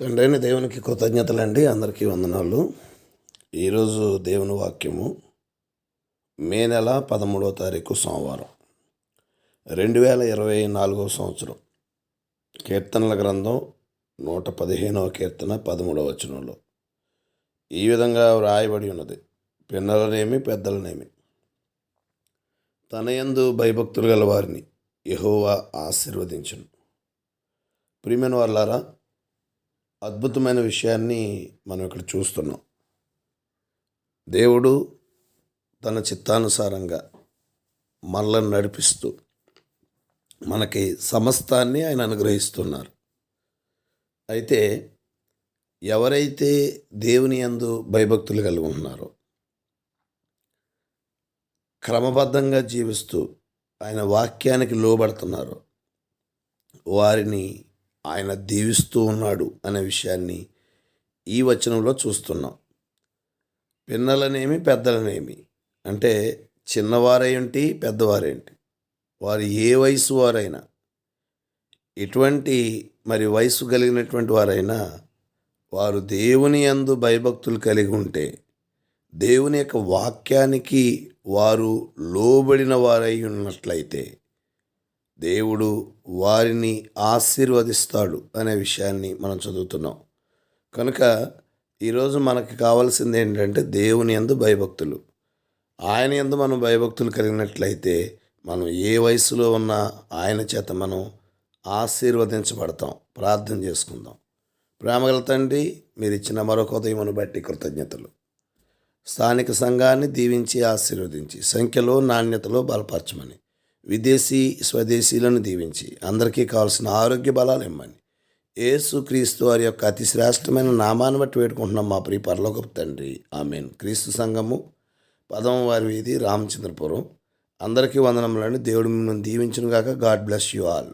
తండ్రైన దేవునికి కృతజ్ఞతలండి. అందరికీ వందనాలు. ఈరోజు దేవుని వాక్యము మే నెల పదమూడవ తారీఖు సోమవారం రెండు వేల ఇరవై నాలుగవ సంవత్సరం. కీర్తనల గ్రంథం నూట పదిహేనవ కీర్తన పదమూడవ వచనంలో. ఈ విధంగా వ్రాయబడి ఉన్నది. పిన్నలనేమి పెద్దలనేమి. తన యందు భయభక్తులు గల వారిని యహోవా ఆశీర్వదించును. ప్రియమైన వాళ్ళారా అద్భుతమైన విషయాన్ని మనం ఇక్కడ చూస్తున్నాం. దేవుడు తన చిత్తానుసారంగా మనల్ని నడిపిస్తూ మనకి సమస్తాన్ని ఆయన అనుగ్రహిస్తున్నారు. అయితే ఎవరైతే దేవుని యందు భయభక్తులు కలిగి ఉన్నారో క్రమబద్ధంగా జీవిస్తూ ఆయన వాక్యానికి లోబడుతున్నారో వారిని ఆయన దీవిస్తూ ఉన్నాడు అనే విషయాన్ని ఈ వచనంలో చూస్తున్నాం. పిన్నలనేమి పెద్దలనేమి? అంటే చిన్నవారేంటి పెద్దవారేంటి? వారు ఏ వయసు వారైనా ఎటువంటి మరి వయసు కలిగినటువంటి వారైనా వారు దేవుని యందు భయభక్తులు కలిగి ఉంటే దేవుని యొక్క వాక్యానికి వారు లోబడిన వారై ఉన్నట్లయితే దేవుడు వారిని ఆశీర్వదిస్తాడు అనే విషయాన్ని మనం చదువుతున్నాం. కనుక ఈరోజు మనకి కావాల్సింది ఏంటంటే దేవుని ఎందు భయభక్తులు. ఆయన ఎందు మనం భయభక్తులు కలిగినట్లయితే మనం ఏ వయసులో ఉన్నా ఆయన చేత మనం ఆశీర్వదించబడతాం. ప్రార్థన చేసుకుందాం. ప్రేమగల తండ్రి మీరు ఇచ్చిన మరొక ఉదయమును బట్టి కృతజ్ఞతలు. స్థానిక సంఘాన్ని దీవించి ఆశీర్వదించి సంఖ్యలో నాణ్యతలో బలపరచమని. విదేశీ స్వదేశీలను దీవించి అందరికీ కావాల్సిన ఆరోగ్య బలాలు ఇమ్మని ఏసు క్రీస్తు వారి యొక్క అతి శ్రేష్టమైన నామాన్ని బట్టి వేడుకుంటున్నాం మా ప్రియ పరలోకపు తండ్రి. ఆమెన్. క్రీస్తు సంఘము పదమ వారి వీధి రామచంద్రపురం. అందరికీ వందనములని దేవుడు మిమ్మల్ని దీవించిన గాక గాడ్ బ్లెస్ యు ఆల్.